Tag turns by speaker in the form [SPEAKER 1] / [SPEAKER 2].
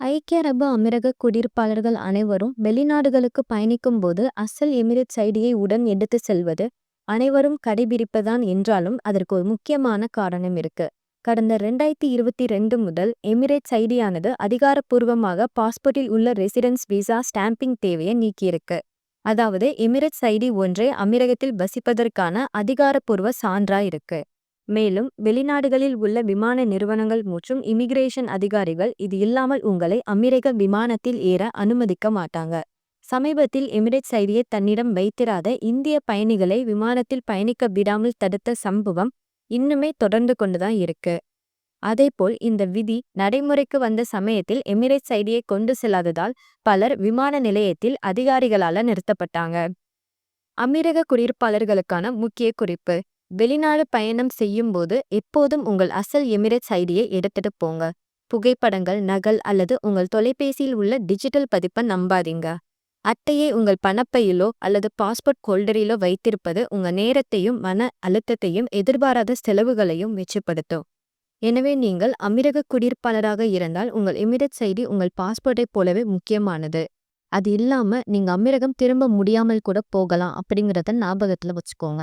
[SPEAKER 1] ஐக்கிய அரபு அமீரக குடியிருப்பாளர்கள் அனைவரும் வெளிநாடுகளுக்கு பயணிக்கும்போது அசல் எமிரேட்ஸ் ஐடியை உடன் எடுத்து செல்வது அனைவரும் கடைபிடிப்பதான் என்றாலும் அதற்கு ஒரு முக்கியமான காரணம் இருக்கு. கடந்த ரெண்டாயிரத்தி இருபத்தி ரெண்டு முதல் எமிரேட்ஸ் ஐடியானது அதிகாரப்பூர்வமாக பாஸ்போர்ட்டில் உள்ள ரெசிடென்ஸ் விசா ஸ்டாம்பிங் தேவையை நீக்கியிருக்கு. அதாவது எமிரேட்ஸ் ஐடி ஒன்றே அமீரகத்தில் வசிப்பதற்கான அதிகாரப்பூர்வ சான்றா இருக்கு. மேலும் வெளிநாடுகளில் உள்ள விமான நிறுவனங்கள் மற்றும் இமிகிரேஷன் அதிகாரிகள் இது இல்லாமல் உங்களை அமெரிக்க விமானத்தில் ஏற அனுமதிக்க மாட்டாங்க. சமீபத்தில் எமிரேட்ஸ் ஐடியை தன்னிடம் வைத்திராத இந்திய பயணிகளை விமானத்தில் பயணிக்க விடாமல் தடுத்த சம்பவம் இன்னுமே தொடர்ந்து கொண்டுதான் இருக்கு. அதேபோல் இந்த விதி நடைமுறைக்கு வந்த சமயத்தில் எமிரேட்ஸ் ஐடியை கொண்டு செல்லாததால் பலர் விமான நிலையத்தில் அதிகாரிகளால நிறுத்தப்பட்டாங்க. அமீரக குடியிருப்பாளர்களுக்கான முக்கிய குறிப்பு வெளிநாடு பயணம் செய்யும்போது எப்போதும் உங்கள் அசல் எமிரேட்ஸ் ஐடியை எடுத்துட்டு போங்க. புகைப்படங்கள் நகல் அல்லது உங்கள் தொலைபேசியில் உள்ள டிஜிட்டல் பதிப்பை நம்பாதீங்க. அட்டையை உங்கள் பணப்பையிலோ அல்லது பாஸ்போர்ட் ஹோல்டரிலோ வைத்திருப்பது உங்க நேரத்தையும் மன அழுத்தத்தையும் எதிர்பாராத செலவுகளையும் மிச்சப்படுத்தும். எனவே நீங்கள் அமிரக குடியிருப்பாளராக இருந்தால் உங்கள் எமிரேட்ஸ் ஐடி உங்கள் பாஸ்போர்ட்டை போலவே முக்கியமானது. அது இல்லாம நீங்க அமீரகம் திரும்ப முடியாமல் கூட போகலாம் அப்படிங்கறத ஞாபகத்துல வச்சுக்கோங்க.